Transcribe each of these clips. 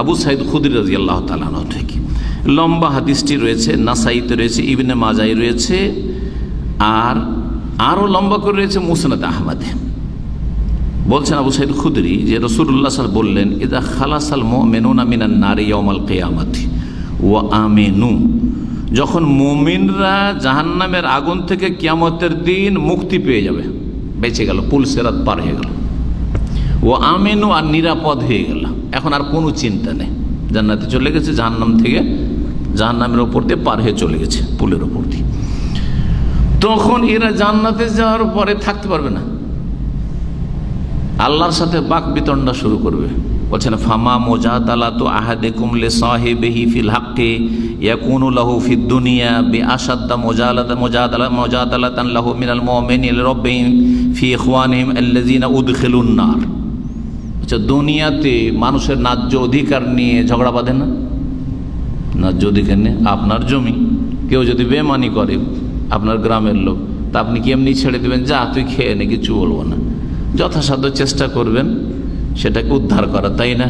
আবু সাইদ খুদির রাজি আল্লাহ তালানো থেকে। লম্বা হাদিসটি রয়েছে, নাসাইতে রয়েছে, ইবিনে মাজাই রয়েছে, আর আরও লম্বা করে রয়েছে মুসনাদ আহমদে। বলছেন আবু সাইদ খুদরি যে রসুল্লাহ সাল বললেন, ইদা খালাসাল মেনুনা মিনান নারী ইয়মাল কেয়ামাতি ও আমেনু। যখন মোমিনরা জাহান্নামের আগুন থেকে কিয়ামতের দিন মুক্তি পেয়ে যাবে, বেঁচে গেল, পুল সেরাত পার হয়ে গেল। ও আমেনু আর নিরাপদ হয়ে গেল। এখন আর কোনো চিন্তা নেই। জান্নাতে চলে গেছে, জাহান্নাম থেকে জাহান্নামের ওপর দিয়ে পার হয়ে চলে গেছে, পুলের ওপর দিয়ে। তখন এরা জান্নাতে যাওয়ার পরে থাকতে পারবে না। আল্লাহর সাথে বাক বিতণ্ডা শুরু করবে। বলছেন, ফামা মোজাদালা তো আহাদে কুমলে সাহেবেহি ফিল হাক্কে ইয়াকুনু লাহু ফিদ দুনিয়া বি আসাদ্দা মোজালাদা মোজাদালা মোজাদালাতান লাহু মিনাল মুমিনিল রব্বিহিম ফি ইখওয়ানিহিম আল্লাযিনা উদখিলুন নার। আচ্ছা দুনিয়াতে মানুষের ন্যায্য অধিকার নিয়ে ঝগড়া বাঁধে না? ন্যায্য অধিকার নিয়ে? আপনার জমি। কেউ যদি বেমানি করে আপনার গ্রামের লোক, তা আপনি কি এমনি ছেড়ে দেবেন? যা, তুই খেয়ে নে, কিছু বলব না। যথাসাধ্য চেষ্টা করবেন, সেটাকে উদ্ধার করা, তাই না?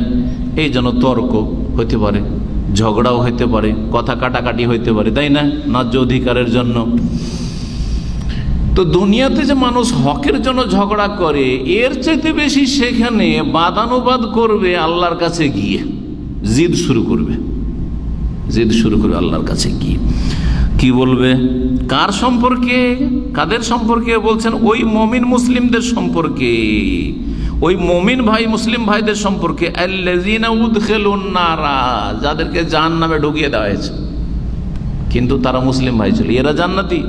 এই জন্য তর্ক হইতে পারে, ঝগড়াও হইতে পারে, কথা কাটাকাটি হইতে পারে, তাই না? ন্যায্য অধিকারের জন্য। তো দুনিয়াতে যে মানুষ হকের জন্য ঝগড়া করে, এর চাইতে বেশি সেখানে বাদানুবাদ করবে আল্লাহর কাছে গিয়ে। জিদ শুরু করবে। জিদ শুরু করবে আল্লাহর কাছে গিয়ে। কি বলবে? কার সম্পর্কে? কাদের সম্পর্কে বলছেন? ওই মমিন মুসলিমদের সম্পর্কে। ওই মমিন ভাই মুসলিম ভাইদের সম্পর্কে। নারা, যাদেরকে নামে ঢুকিয়ে দেওয়া হয়েছে। কিন্তু তারা মুসলিম ভাই ছিল। এরা জান্নাতি।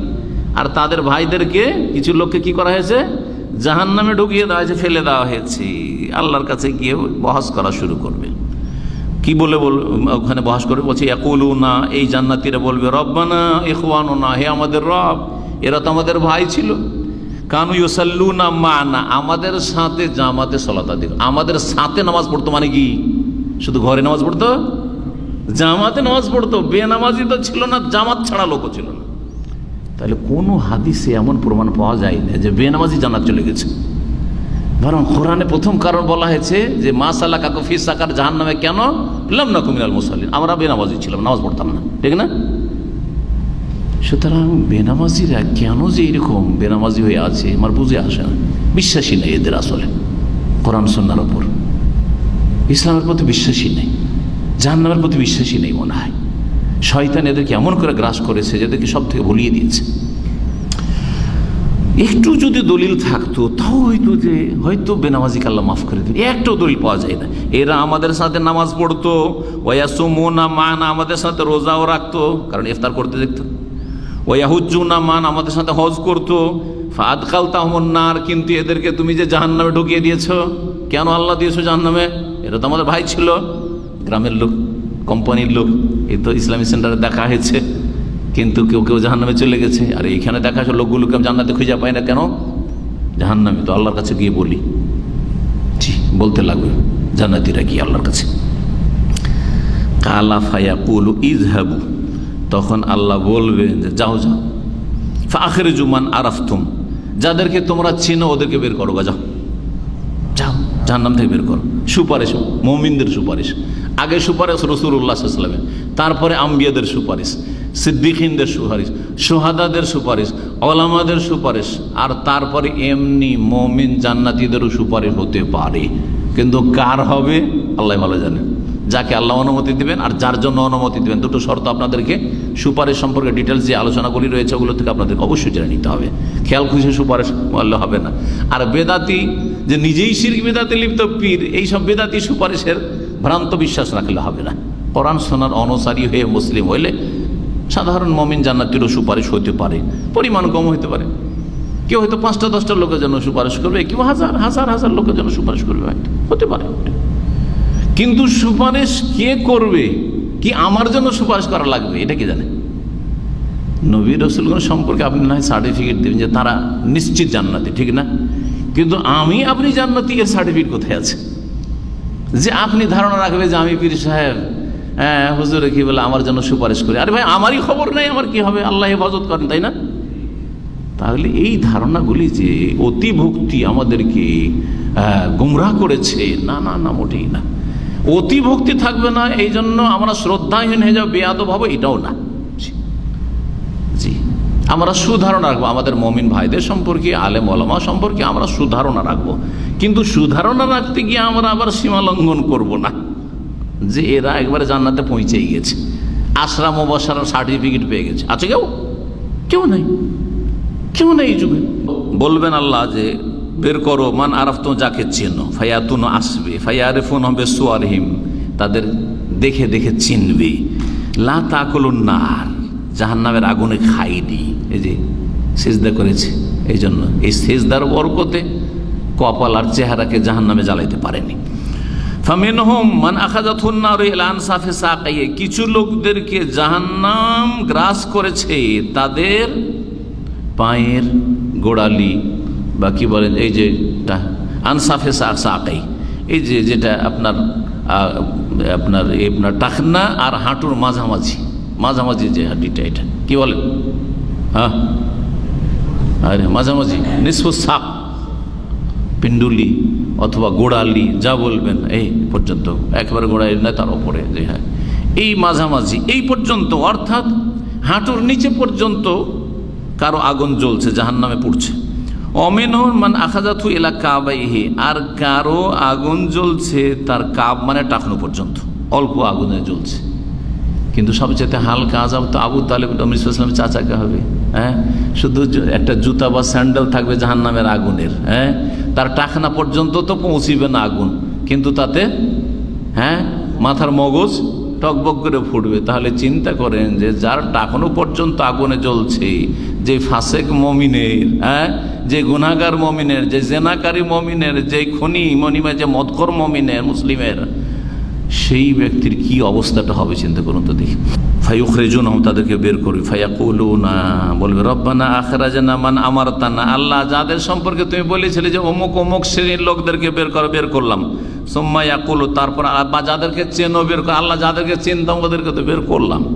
আর তাদের ভাইদেরকে কিছু লোককে কি করা হয়েছে? জাহান নামে ঢুকিয়ে দেওয়া হয়েছে, ফেলে দেওয়া হয়েছে। আল্লাহর কাছে গিয়ে বহাস করা শুরু করবে। কি বলে বল, ওখানে বহাস করে বলছে একুলু না এই জান্নাতিরা বলবে, রব্বানা এখওয়ানো না হে আমাদের রব, এরা তো আমাদের ভাই ছিল। কানু ইউসাল্লু না মা না আমাদের সাথে জামাতে সলাতা দিল আমাদের সাথে নামাজ পড়তো মানে কি? শুধু ঘরে নামাজ পড়তো? জামাতে নামাজ পড়তো। বেনামাজি তো ছিল না, জামাত ছাড়া লোকও ছিল না। তাহলে কোনো হাদিসে এমন প্রমাণ পাওয়া যায় না যে বেনামাজি জান্নাত চলে গেছে। বরং কোরআনে প্রথম কারণ বলা হয়েছে যে মা সাল্লাহ কাকু ফিস সাকার জাহান নামে কেন? পেলাম না কুমিনাল মুসাল্লিন। আমরা বেনামাজি ছিলাম, নামাজ পড়তাম না। ঠিক না? সুতরাং বেনামাজিরা কেন যে এরকম বেনামাজি হয়ে আছে আমার বুঝে আসে না। বিশ্বাসী নেই এদের আসলে, কোরআন সন্ন্যার ওপর ইসলামের প্রতি বিশ্বাসী নেই, জাহান্নামের প্রতি বিশ্বাসী নেই মনে হয়। শয়তান এদেরকে এমন করে গ্রাস করেছে যাদেরকে সব থেকে ভুলিয়ে দিয়েছে। একটু যদি দলিল থাকতো, তাও হয়তো যে, হয়তো বেনামাজিকে আল্লাহ মাফ করে দিন একটাও দলিল পাওয়া যায় না। এরা আমাদের সাথে নামাজ পড়তো ওয়াসুমোনা মান আমাদের সাথে রোজাও রাখতো, কারণ ইফতার করতে দেখতো। ওয়াহুজ্জুনা মান আমাদের সাথে হজ করতো। ফাদ কাল তাহমন্নার কিন্তু এদেরকে তুমি যে জাহান নামে ঢুকিয়ে দিয়েছ, কেন আল্লাহ দিয়েছ জাহান নামে এরা তো আমাদের ভাই ছিল, গ্রামের লোক। কোম্পানির লোক এ তো ইসলামী সেন্টারে দেখা হয়েছে। কিন্তু কেউ কেউ জাহান নামে চলে গেছে। আর এইখানে দেখা আসে লোকগুলোকে জান্নাতে খুঁজে পাই না কেন? জাহান নামে তো আল্লাহর কাছে গিয়ে বলি। জি বলতে লাগবে, জান্নাতিরা গিয়ে আল্লাহর কাছে। কালা ফায়া কুলু ইজহাবু তখন আল্লাহ বলবেন যে, যাও যাও। আখের জুমান আরাফতুম। যাদেরকে তোমরা চিনো, ওদেরকে বের করো যাও যাও। জাহান্নাম থেকে বের করো। সুপারিশ, মমিনদের সুপারিশ। আগে সুপারিশ রসুল্লাহামের তারপরে আম্বিয়াদের সুপারিশ, সিদ্দিকিনদের সুপারিশ সোহাদাদের সুপারিশ, ওলামাদের সুপারিশ, আর তারপরে এমনি মমিন জান্নাতিদেরও সুপারিশ হতে পারে। কিন্তু কার হবে? আল্লাহ ভালো জানেন যাকে আল্লাহ অনুমতি দিবেন আর যার জন্য অনুমতি দিবেন। দুটো শর্ত আপনাদেরকে। সুপারিশ সম্পর্কে ডিটেলস যে আলোচনাগুলি রয়েছে, ওগুলো থেকে আপনাদেরকে অবশ্যই জেনে নিতে হবে। খেয়াল খুশি সুপারিশ করলে হবে না। আর বেদাতি, যে নিজেই শির বেদাতে লিপ্ত পীর, এইসব বেদাতি সুপারিশের ভ্রান্ত বিশ্বাস রাখলে হবে না। কোরআন সোনার অনুসারী হয়ে মুসলিম হইলে সাধারণ মমিন জান্নাতিরও সুপারিশ হতে পারে। পরিমাণ কম হতে পারে। কেউ হয়তো পাঁচটা, দশটা লোকের জন্য সুপারিশ করবে, কেউ হাজার হাজার হাজার লোকের জন্য সুপারিশ করবে হতে পারে। কিন্তু সুপারিশ কে করবে? কি আমার জন্য সুপারিশ করা লাগবে? এটা কি জানে? নবী রসুলগণ সম্পর্কে আপনি না সার্টিফিকেট দেবেন যে তারা নিশ্চিত জান্নাতি, ঠিক না? কিন্তু আমি, আপনি জান্নাতি, এর সার্টিফিকেট কোথায় আছে? যে আপনি ধারণা রাখবে যে আমি পীর সাহেব হ্যাঁ হুজুরে কি বলে আমার জন্য সুপারিশ করি। আরে ভাই, আমারই খবর নেই, আমার কি হবে? আল্লাহ হেফাজত করেন, তাই না? তাহলে এই ধারণাগুলি যে অতিভক্তি আমাদেরকে গুমরাহ করেছে, না না না, মোটেই না। অতি ভক্তি থাকবে না, এই জন্য আমরা শ্রদ্ধাহীন হয়ে যাব বেয়াদ ভাবো এটাও না। জি। আমরা সুধারণা রাখব, আমাদের মমিন ভাইদের সম্পর্কে, আলেম ওলামা সম্পর্কে আমরা সুধারণা রাখব। কিন্তু সুধারণা রাখতে গিয়ে আমরা আবার সীমা লঙ্ঘন করব না। যে এরা একবারে জান্নাতে পৌঁছেই গেছে। আশরা মোবাসার সার্টিফিকেট পেয়ে গেছে। আছে কেউ? কেউ নেই। কেউ নেই যুগে। বলবেন আল্লাহ যে বের করো, মান আরফ তো যাকে চেনো। ফায়াতুন আসবে, ফায়ারেফুন হবে সোয়ারহিম তাদের দেখে দেখে চিনবে। লা তাকলুন নার জাহান নামের আগুনে খাইনি এই যে সেজদা করেছে এই জন্য এই সেজদার বরকতে কপাল আর চেহারাকে জাহান নামে জ্বালাইতে পারেনি। ফামিনহুম মান আখাজাতুন নার ইলা আনসাফি সাকাইয়ে কিছু লোকদেরকে জাহান্নাম গ্রাস করেছে তাদের পায়ের গোড়ালি বা কি বলেন, এই যে আনসাফে সাকাই এই যে যেটা আপনার আপনার আপনার টাকনা আর হাঁটুর মাঝামাঝি মাঝামাঝি যে হাঁটিটা এটা, কি বলেন? হ্যাঁ আরে, মাঝামাঝি নিঃস্ব সাপ, পিন্ডুলি অথবা গোড়ালি, যা বলবেন, এই পর্যন্ত, একবারে গোড়ালি নয়, তার ওপরে যে হ্যাঁ। এই মাঝামাঝি, এই পর্যন্ত, অর্থাৎ হাঁটুর নিচে পর্যন্ত কারও আগুন জ্বলছে জাহান নামে পড়ছে। অমেনহর মানে আখাজাথু এলা কাবাইহে, আর কারও আগুন জ্বলছে তার কাব মানে টাকনো পর্যন্ত, অল্প আগুনে জ্বলছে। কিন্তু সবচেয়ে হালকা আজাব তো আবু তালেব ইসলামের চাচাকে হবে হ্যাঁ? শুধু একটা জুতা বা স্যান্ডেল থাকবে জাহান নামের আগুনের হ্যাঁ? তার টাকনা পর্যন্ত তো পৌঁছিবে না আগুন, কিন্তু তাতে হ্যাঁ? মাথার মগজ টকবক করে ফুটবে, তাহলে চিন্তা করেন যে যার টাকানো পর্যন্ত আগুনে জ্বলছে, যে ফাসেক মমিনের হ্যাঁ? যে গুনাগার মমিনের, যে জেনাকারী মমিনের, যে খনি মনিমা, যে মদকর মমিনের, মুসলিমের সেই ব্যক্তির কি অবস্থাটা হবে, চিন্তা করুন তো দেখি। ফাইউখ রেজুন তাদেরকে বের করবি ফাইয়া কৌলু না বলবে, রব্বানা আখরাজানা মান আমার তানা আল্লাহ যাদের সম্পর্কে তুমি বলেছিলে যে অমুক অমুক শ্রেণির লোকদেরকে বের করে, বের করলাম। সোম্মা ইয়াকুলু, তারপর আর- বা যাদেরকে চেনো বের কর, আল্লাহ যাদেরকে চিনতাম ওদেরকে তো বের করলাম।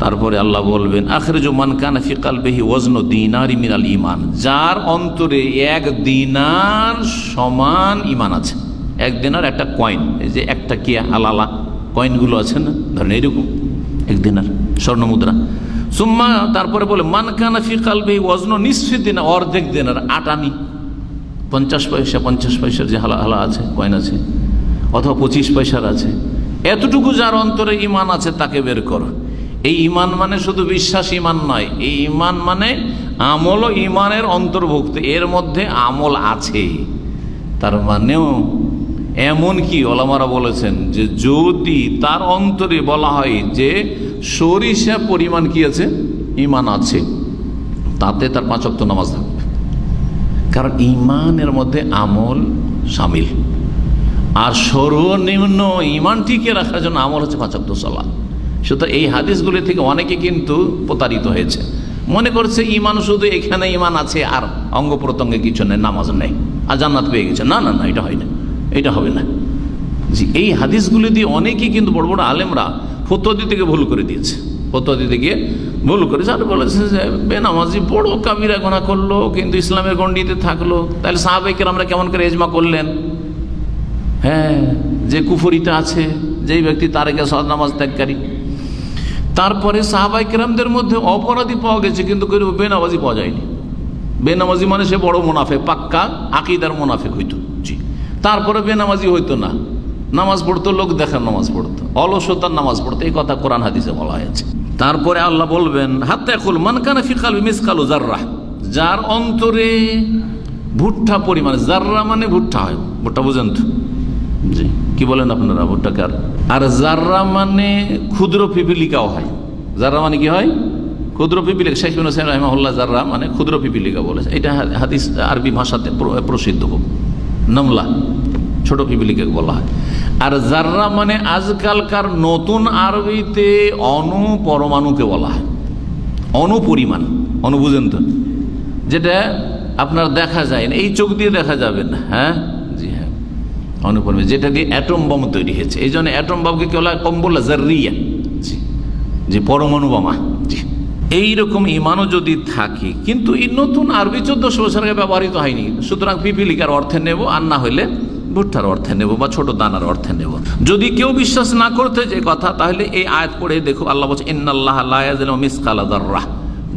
তারপরে আল্লাহ বলবেন আখরে যে মান কানা ফিকাল বেহি ওজন দিনার মিনাল ইমান যার অন্তরে এক দিনার সমান ইমান আছে। এক দিনার একটা কয়েন এই যে একটা কি হালালা কয়েনগুলো আছে না, ধরেন এইরকম এক দিনার স্বর্ণ মুদ্রা। সুম্মা তারপরে বলে, মান কানা ফিকাল বেহি ওজন নিশ্চিত দিন, অর্ধেক দিনার আটানি পঞ্চাশ পয়সা, পঞ্চাশ পয়সার যে হালা হালা আছে কয়েন আছে, অথবা পঁচিশ পয়সার আছে। এতটুকু যার অন্তরে ইমান আছে তাকে বের করো। এই ইমান মানে শুধু বিশ্বাস ইমান নয়। এই ইমান মানে আমল ইমানের অন্তর্ভুক্ত। এর মধ্যে আমল আছে। তার মানেও এমন কি ওলামারা বলেছেন যে যদি তার অন্তরে বলা হয় যে সরিষা পরিমাণ কি আছে? ইমান আছে। তাতে তার পাঁচক্ত নামাজ থাকবে। কারণ ইমানের মধ্যে আমল সামিল। আর সর্বনিম্ন ইমান টিকে রাখার জন্য আমল হচ্ছে পাঁচাত্তর সালাদ সুতরাং এই হাদিসগুলি থেকে অনেকে কিন্তু প্রতারিত হয়েছে। মনে করছে ইমান শুধু এখানে ইমান আছে, আর অঙ্গ প্রত্যঙ্গে কিছু নেই, নামাজ নেই, আর জান্নাত পেয়ে গেছে। না না না, এটা হয় না। এটা হবে না। জি, এই হাদিসগুলি দিয়ে অনেকেই কিন্তু বড় বড় আলেমরা ফতোয়া দিতে গিয়ে ভুল করে দিয়েছে। ফতোয়া দিতে গিয়ে ভুল করেছে আর বলেছে যে বেনামাজি বড় কাবিরা গোনা করল, কিন্তু ইসলামের গণ্ডিতে থাকল। তাহলে সাহাবাইকের আমরা কেমন করে এজমা করলেন? হ্যাঁ যে কুফরিটা আছে, যেই ব্যক্তি তারেকে সদ নামাজ ত্যাগকারী। তারপরে সাহাবাই কেরামদের মধ্যে অপরাধী পাওয়া গেছে, কিন্তু বেনামাজি পাওয়া যায়নি। বেনামাজি মানে সে বড় মুনাফে পাক্কা আকিদার মুনাফেক হইতো। জি। তারপরে বেনামাজি হইতো না। নামাজ পড়তো, লোক দেখার নামাজ পড়তো। অলসতার নামাজ পড়তো, এই কথা কোরআন হাদিসে বলা হয়েছে। তারপরে আল্লাহ বলবেন হাতে খুল মানকানা ফিকাল মিসকালু জাররা যার অন্তরে ভুট্টা পরিমাণে জাররা মানে ভুট্টা হয়, ভুট্টা বুঝেন তো? জি, কি বলেন আপনারা ভুট্টাকার আর? জাররা মানে ক্ষুদ্র পিপিলিকাও হয়। জাররা মানে কি হয়? ক্ষুদ্র পিপিলিকা, শেখ হোসেন রহমাউল্লাহ জাররা মানে ক্ষুদ্র পিপিলিকা বলেছে। এটা হাদিস আরবি ভাষাতে প্রসিদ্ধ খুব। নমলা, ছোট পিপিলিকাকে বলা হয়। আর জাররা মানে আজকালকার নতুন আরবিতে অনুপরমাণুকে বলা হয়। অনুপরিমাণ অনু বুঝেন তো? যেটা আপনার দেখা যায় না, এই চোখ দিয়ে দেখা যাবে না হ্যাঁ? জি হ্যাঁ। অনুপরিমাণ যেটা দিয়ে অ্যাটম বম তৈরি হয়েছে। এই জন্য অ্যাটম বমকে কেউ কম বলল জারিয়া জি, যে পরমাণু বোমা। এইরকম ইমানও যদি থাকে, কিন্তু এই নতুন আরবি চোদ্দশো বছর আগে ব্যবহৃত হয়নি। সুতরাং পিপিলিকার অর্থে নেব, আর না হইলে ভুট্টার অর্থে নেব বা ছোট দানার অর্থে নেব। যদি কেউ বিশ্বাস না করতে যে কথা, তাহলে এই আয়াত পড়ে দেখো আল্লাহ বলছে, ইন্নাল্লাহ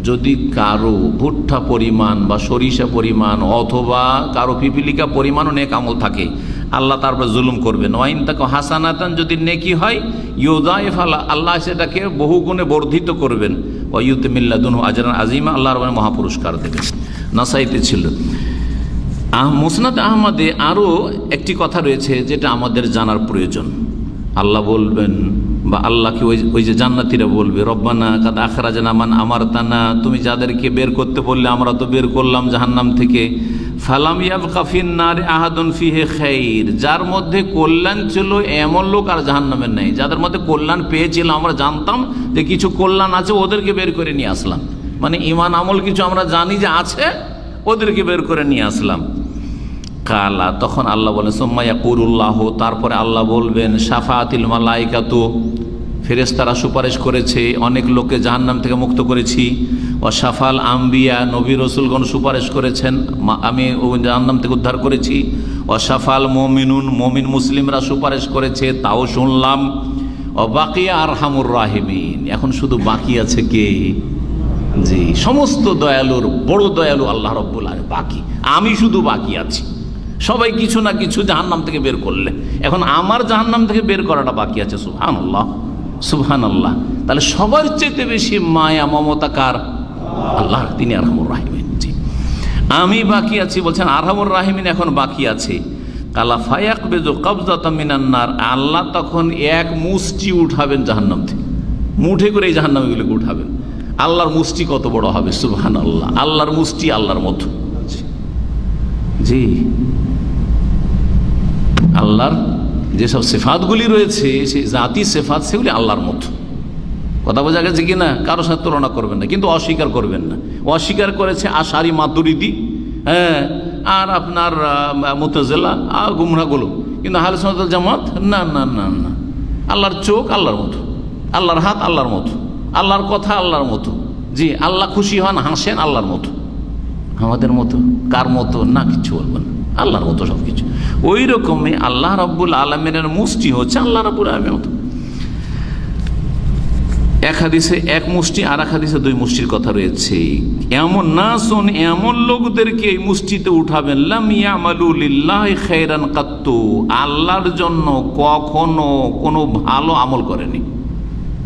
যদি কারও ভুট্টা পরিমাণ বা সরিষা পরিমাণ অথবা কারও পিপিলিকা পরিমাণও নেক আমল থাকে, আল্লাহ তারপর জুলুম করবেন ওয়াইন তাকে হাসানাতান, যদি নেকি হয় ইউদাইফ আল্লাহ আল্লাহ সেটাকে বহু গুণে বর্ধিত করবেন। ওয়ুত মিল্লাদুন আজরান আজিমা আল্লাহ মানে মহাপুরস্কার দেবেন নাসাইতে ছিল। মুসনাদ আহমদে আরও একটি কথা রয়েছে যেটা আমাদের জানার প্রয়োজন। আল্লাহ বলবেন, বা আল্লাহকে ওই ওই যে জান্নাতিরা বলবে, রব্বানা কাদ আখরা জানামান আমার তানা তুমি যাদেরকে বের করতে বললে আমরা তো বের করলাম জাহান্নাম থেকে। ফালাম ইয়াব কাফিন নারে আহাদুন ফিহে খাইর। যার মধ্যে কল্যাণ ছিল এমন লোক আর জাহান্নামের নেই। যাদের মধ্যে কল্যাণ পেয়েছিলাম, আমরা জানতাম যে কিছু কল্যাণ আছে, ওদেরকে বের করে নিয়ে আসলাম। মানে ইমান আমল কিছু আমরা জানি যে আছে, ওদেরকে বের করে নিয়ে আসলাম। কালা, তখন আল্লাহ বলেন সোম্মাইয়া কুরুল্লাহ তারপরে আল্লাহ বলবেন সাফাতিল মালাইকাতু ফেরেস্তারা সুপারিশ করেছে, অনেক লোককে জাহান্নাম থেকে মুক্ত করেছি। ও সাফাল আম্বিয়া নবী রসুলগণ সুপারিশ করেছেন। আমি জাহান্নাম থেকে উদ্ধার করেছি। ও সাফাল মমিনুন, মমিন মুসলিমরা সুপারিশ করেছে, তাও শুনলাম। ও বাকিয়া আর হামুর রাহিমিন। এখন শুধু বাকি আছে কে? জি, সমস্ত দয়ালুর, বড় দয়ালু আল্লাহ রব্বুল আর বাকি। আমি শুধু বাকি আছি। সবাই কিছু না কিছু জাহান্নাম থেকে বের করলে। এখন আমার জাহান্নাম থেকে বের করাটা বাকি আছে সুহান আল্লাহ সুহান আল্লাহ তাহলে সবার চেয়ে বেশি মায়া, মমতা কার? আল্লাহ তিনি আরহামুর রাহিমিন, জি। আমি বাকি আছি বলছেন, আরহামুর রাহিমিন এখন বাকি আছে। কালা ফায়াক বেজো কবজাত মিনান্নার আল্লাহ তখন এক মুষ্টি উঠাবেন জাহান্নাম থেকে। মুঠে করে এই জাহান্নামগুলোকে উঠাবেন। আল্লাহর মুষ্টি কত বড় হবে সুবহান আল্লাহ আল্লাহর মুষ্টি আল্লাহর মতো। জি। আল্লাহর যেসব সেফাতগুলি রয়েছে সেই জাতি সেফাত সেগুলি আল্লাহর মতো। কথা বোঝা গেছে কি না কারোর সাথে তুলনা করবেন না, কিন্তু অস্বীকার করবেন না। অস্বীকার করেছে আশারি মাতুরিদি হ্যাঁ আর আপনার মুতজেলা, আর গুমরাগুলো কিন্তু হাল জামাত, না না না না। আল্লাহর চোখ আল্লাহর মতো, আল্লাহর হাত আল্লাহর মতো, আল্লাহর কথা আল্লাহর মতো। জি, আল্লাহ খুশি হন, হাসেন আল্লাহর মতো। আমাদের মতো, কার মতো, না কিছু বলব না। আল্লাহর মতো সব কিছু ওই রকমই আল্লাহ রব্বুল আলমিনের মুষ্টি হচ্ছে আল্লাহ রব্বুল আলমের মতো। এক হাদিসে এক মুষ্টি আর এক হাদিসে দুই মুষ্টির কথা রয়েছে। এমন না শোন এমন লোকদেরকে এই মুষ্টিতে উঠাবেন খেরান কাত্তু। আল্লাহর জন্য কখনো কোনো ভালো আমল করেনি।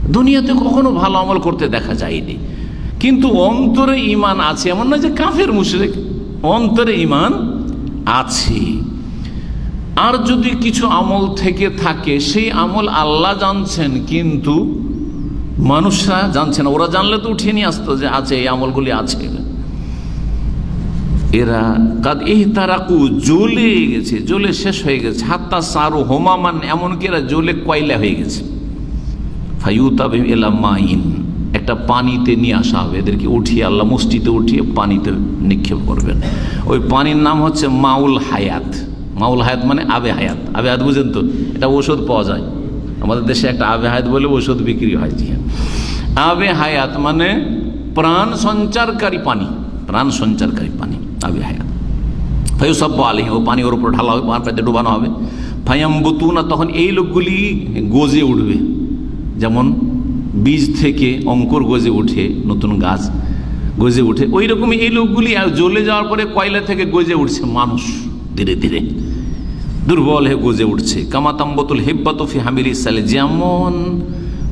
দুনিয়াতে কখনো ভালো আমল করতে দেখা যায়নি। কিন্তু অন্তরে ইমান আছে, এমন না যে কাফের, মুশরেক। অন্তরে ইমান আছে। আর যদি কিছু আমল থেকে থাকে, সেই আমল আল্লাহ জানছেন, কিন্তু মানুষরা জানছে না, ওরা জানলে তো উঠিয়ে নিয়ে আসতো যে আছে, এই আমলগুলি আছে। এরা কাদ এই তারাকু জ্বলে গেছে, জ্বলে শেষ হয়ে গেছে। হাত্তা সারু হোমামান, এমনকি এরা জ্বলে কয়লা হয়ে গেছে। এলা মাইন, একটা পানিতে নিয়ে আসা হবে। এদেরকে উঠিয়ে আল্লাহ মুষ্টিতে উঠিয়ে পানিতে নিক্ষেপ করবেন। ওই পানির নাম হচ্ছে মাউল হায়াত। মাউল হায়াত মানে আবে হায়াত। আবে হায়াত বুঝেন তো? এটা ওষুধ পাওয়া যায়। আমাদের দেশে একটা আবে হায়াত বলে ওষুধ বিক্রি হয়, জি হ্যাঁ। আবে হায়াত মানে প্রাণ সঞ্চারকারী পানি, প্রাণ সঞ্চারকারী পানি, আবে হায়াত। ফাইসব্য আলী ও পানি ওর উপর ঢালা হবে পানিতে ডুবানো হবে। ফায়াম্বুতুনা, তখন এই লোকগুলি গজে উঠবে। যেমন বীজ থেকে অঙ্কুর গজে উঠে নতুন গাছ গজে উঠে ওই রকমই এই লোকগুলি জ্বলে যাওয়ার পরে কয়লা থেকে গজে উঠছে মানুষ, ধীরে ধীরে। দুর্বল হয়ে গজে উঠছে। কামাতাম্বতুল হেব্বাতফি হামির ইসালে যেমন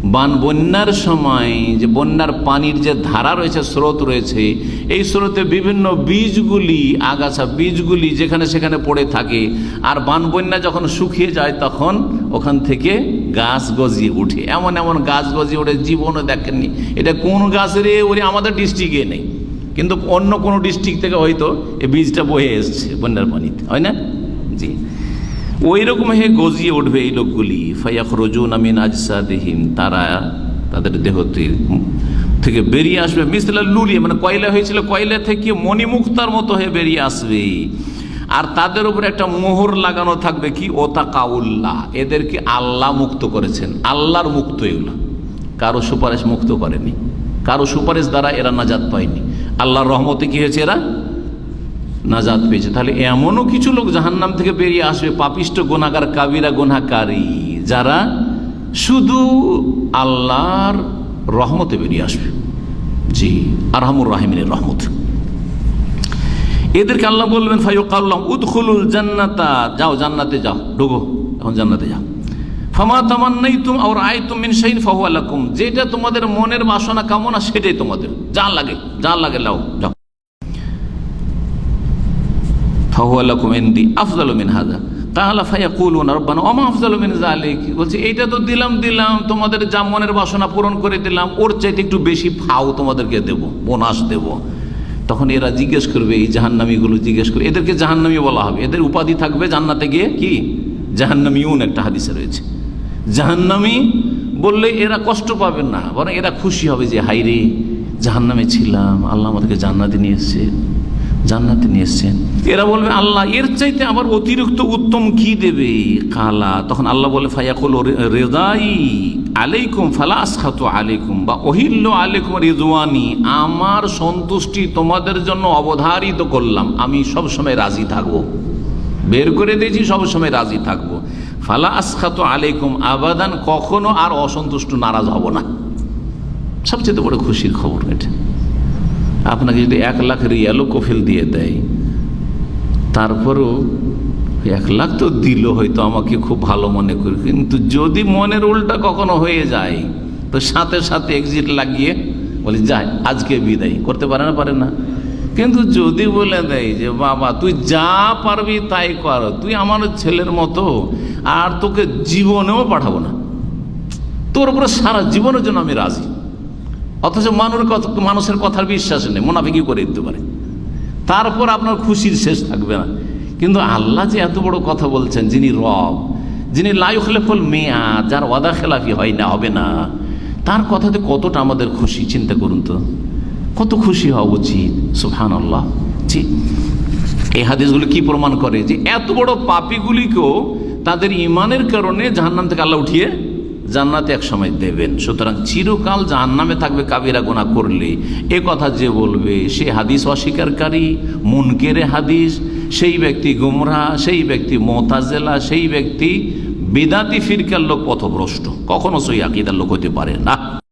বান বন্যার সময় যে বন্যার পানির যে ধারা রয়েছে, স্রোত রয়েছে, এই স্রোতে বিভিন্ন বীজগুলি, আগাছা বীজগুলি যেখানে সেখানে পড়ে থাকে। আর বান বন্যা যখন শুকিয়ে যায়, তখন ওখান থেকে গাছ গজিয়ে উঠে এমন এমন গাছ গজিয়ে ওঠে, জীবনও দেখেননি। এটা কোন গাছের ওরে আমাদের ডিস্ট্রিক্টে নেই। কিন্তু অন্য কোনো ডিস্ট্রিক্ট থেকে হয়তো এই বীজটা বয়ে এসছে বন্যার পানিতে। হয় না? জি। ওই রকম হয়ে গজিয়ে উঠবে এই লোকগুলি। ফাইয়াক রজুন আমিন আজসাদিহীন তারা তাদের দেহ থেকে বেরিয়ে আসবে। মিসলা লুলিয়ে মানে কয়লা হয়েছিল, কয়লা থেকে মণিমুক্তার মতো হয়ে বেরিয়ে আসবে। আর তাদের উপর একটা মোহর লাগানো থাকবে কি? ওতা কাউল্লাহ এদেরকে আল্লাহ মুক্ত করেছেন। আল্লাহর মুক্ত এগুলো। কারও সুপারিশ মুক্ত করেনি। কারও সুপারিশ দ্বারা এরা নাজাত পায়নি। আল্লাহর রহমতে কি হয়েছে এরা? নাজাদ পেয়েছে। তাহলে এমনও কিছু লোক জাহান্নাম থেকে বেরিয়ে আসবে, পাপিষ্ট গোনাগার কাবিরা গোনাকারী যারা শুধু আল্লাহর রহমতে বেরিয়ে আসবে। জি, আরহামুর রাহিমিনের রহমত। এদেরকে আল্লাহ বলবেন ফাইকাল্লাম উদখুলুল জান্নাতা। যাও, জান্নাতে যাও, ঢুকো, এখন জান্নাতে যাও। ফামা তামান্নাই তুম আর আই তুম মিন শাইন ফাহু যেটা তোমাদের মনের বাসনা কামনা, সেটাই তোমাদের। যা লাগে যা লাগে লাও, যাও। ফাহু আলাকুম ইনদি আফজালু তাহলে ফায়াকুলুন রব্বানা ওমা আফজালু মিন যালিক বলছে তো দিলাম দিলাম, তোমাদের বাসনা পূরণ করে দিলাম, ওর চাইতে একটু বেশি ফাও তোমাদেরকে বোনাস তখন এরা জিজ্ঞেস করবে, এই জাহান্নামীগুলো জিজ্ঞেস করবে, এদেরকে জাহান্নামী বলা হবে, এদের উপাধি থাকবে জান্নাতে গিয়ে কি? জাহান্নামীউন একটা হাদিসে রয়েছে। জাহান্নামী বললে এরা কষ্ট পাবে না, বরং এরা খুশি হবে যে হাইরে জাহান্নামে ছিলাম, আল্লাহ আমাদেরকে জান্নাতে নিয়ে এসছে। জান্নাতে নিয়ে এসছেন। এরা বলবে, আল্লাহ, এর চাইতে আবার অতিরিক্ত উত্তম কি দেবে? কালা, তখন আল্লাহ বলে, ফায়াকুল রেদাই আলাইকুম, ফালা আসখাত আলাইকুম, বা অহিল্য আলাইকুম রেজওয়ানি আমার সন্তুষ্টি তোমাদের জন্য অবধারিত করলাম, আমি সব সময় রাজি থাকব। বের করে দিয়েছি, সব সময় রাজি থাকব। ফালা আসখাত আলাইকুম, আবাদান কখনো আর অসন্তুষ্ট নারাজ হব না। সবচেয়ে বড় খুশির খবর এটা। আপনাকে যদি এক লাখ রিয়ালও কফিল দিয়ে দেয়, তারপরেও এক লাখ তো দিল হয়তো আমাকে খুব ভালো মনে করি, কিন্তু যদি মনের উল্টা কখনো হয়ে যায়, তো সাথে সাথে এক্সিট লাগিয়ে বলি যাই আজকে বিদায়। করতে পারে না পারে না। কিন্তু যদি বলে দেয় যে, বাবা, তুই যা পারবি তাই কর, তুই আমার ছেলের মতো, আর তোকে জীবনেও পাঠাবো না। তোর উপরে সারা জীবনের জন্য আমি রাজি। অথচ মানুষের কথা মানুষের কথার বিশ্বাস নেই মোনাফিকি করে দিতে পারে। তারপর আপনার খুশির শেষ থাকবে না। কিন্তু আল্লাহ যে এত বড় কথা বলছেন, যিনি রব, যিনি লাইফলেফল মেয়া, যার ওয়াদা খেলাফি হয় না, হবে না, তার কথাতে কতটা আমাদের খুশি, চিন্তা করুন তো। কত খুশি হওয়া উচিত সুফহান আল্লাহ জি, এই হাদিসগুলো কি প্রমাণ করে? যে এত বড় পাপিগুলিকেও তাদের ইমানের কারণে জাহান্নাম থেকে আল্লাহ উঠিয়ে জান্নাতে এক সময় দেবেন। সুতরাং চিরকাল জাহান্নামে থাকবে কাবিরা গোনা করলে। এ কথা যে বলবে, সে হাদিস অস্বীকারী, মুনকেরে হাদিস, সেই ব্যক্তি গুমরা, সেই ব্যক্তি মোতাজেলা, সেই ব্যক্তি বেদাতি ফিরকার লোক পথভ্রষ্ট। কখনো সই আকিদার লোক হতে পারে না।